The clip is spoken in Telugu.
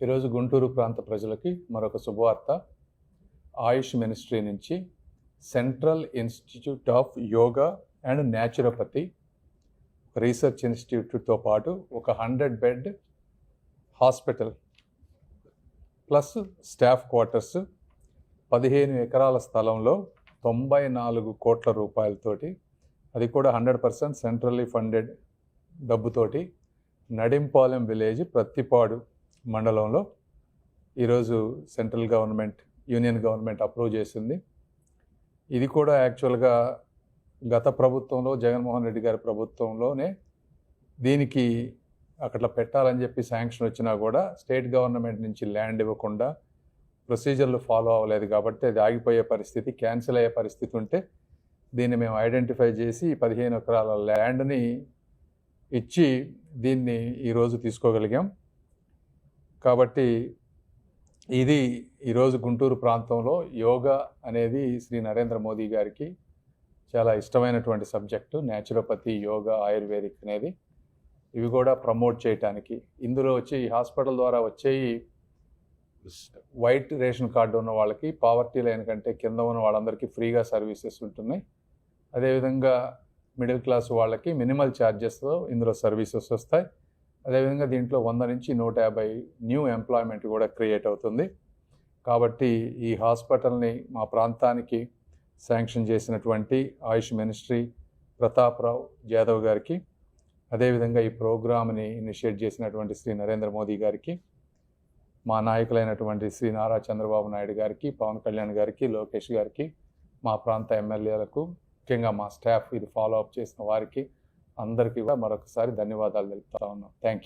ఈరోజు గుంటూరు ప్రాంత ప్రజలకి మరొక శుభవార్త. ఆయుష్ మినిస్ట్రీ నుంచి central institute of yoga and naturopathy research ఇన్స్టిట్యూట్తో పాటు ఒక hundred bed hospital plus staff quarters పదిహేను ఎకరాల స్థలంలో తొంభై నాలుగు కోట్ల రూపాయలతోటి అది కూడా హండ్రెడ్ పర్సెంట్ సెంట్రల్లీ ఫండెడ్ డబ్బుతోటి నడింపాలెం విలేజ్ ప్రత్తిపాడు మండలంలో ఈరోజు central government union government approve చేసింది. ఇది కూడా యాక్చువల్గా గత ప్రభుత్వంలో జగన్మోహన్ రెడ్డి గారి ప్రభుత్వంలోనే దీనికి అక్కడ పెట్టాలని చెప్పి శాంక్షన్ వచ్చినా కూడా స్టేట్ గవర్నమెంట్ నుంచి ల్యాండ్ ఇవ్వకుండా ప్రొసీజర్లు ఫాలో అవ్వలేదు కాబట్టి అది ఆగిపోయే పరిస్థితి క్యాన్సిల్ అయ్యే పరిస్థితి ఉంటే దీన్ని మేము ఐడెంటిఫై చేసి పదిహేను ఎకరాల ల్యాండ్ని ఇచ్చి దీన్ని ఈరోజు తీసుకోగలిగాం. కాబట్టి ఇది ఈరోజు గుంటూరు ప్రాంతంలో యోగా అనేది శ్రీ నరేంద్ర మోదీ గారికి చాలా ఇష్టమైనటువంటి సబ్జెక్టు న్యాచురోపతి యోగా ఆయుర్వేదిక్ అనేది. ఇవి కూడా ప్రమోట్ చేయటానికి. ఇందులో వచ్చి హాస్పిటల్ ద్వారా వచ్చేవి వైట్ రేషన్ కార్డు ఉన్న వాళ్ళకి పావర్టీ లైన్ కంటే కింద ఉన్న వాళ్ళందరికీ ఫ్రీగా సర్వీసెస్ ఉంటున్నాయి. అదేవిధంగా మిడిల్ క్లాస్ వాళ్ళకి మినిమల్ ఛార్జెస్తో ఇందులో సర్వీసెస్ వస్తాయి. అదేవిధంగా దీంట్లో వంద నుంచి నూట యాభై న్యూ ఎంప్లాయ్మెంట్ కూడా క్రియేట్ అవుతుంది. కాబట్టి ఈ హాస్పిటల్ని మా ప్రాంతానికి శాంక్షన్ చేసినటువంటి ఆయుష్ మినిస్ట్రీ ప్రతాప్రావు జాదవ్ గారికి అదేవిధంగా ఈ ప్రోగ్రామ్ని ఇనిషియేట్ చేసినటువంటి శ్రీ నరేంద్ర మోదీ గారికి మా నాయకులైనటువంటి శ్రీ నారా చంద్రబాబు నాయుడు గారికి పవన్ కళ్యాణ్ గారికి లోకేష్ గారికి మా ప్రాంత ఎమ్మెల్యేలకు ముఖ్యంగా మా స్టాఫ్ ఇది ఫాలో అప్ చేసిన వారికి అందరికీ కూడా మరొకసారి ధన్యవాదాలు తెలుపుతా ఉన్నాం. Thank you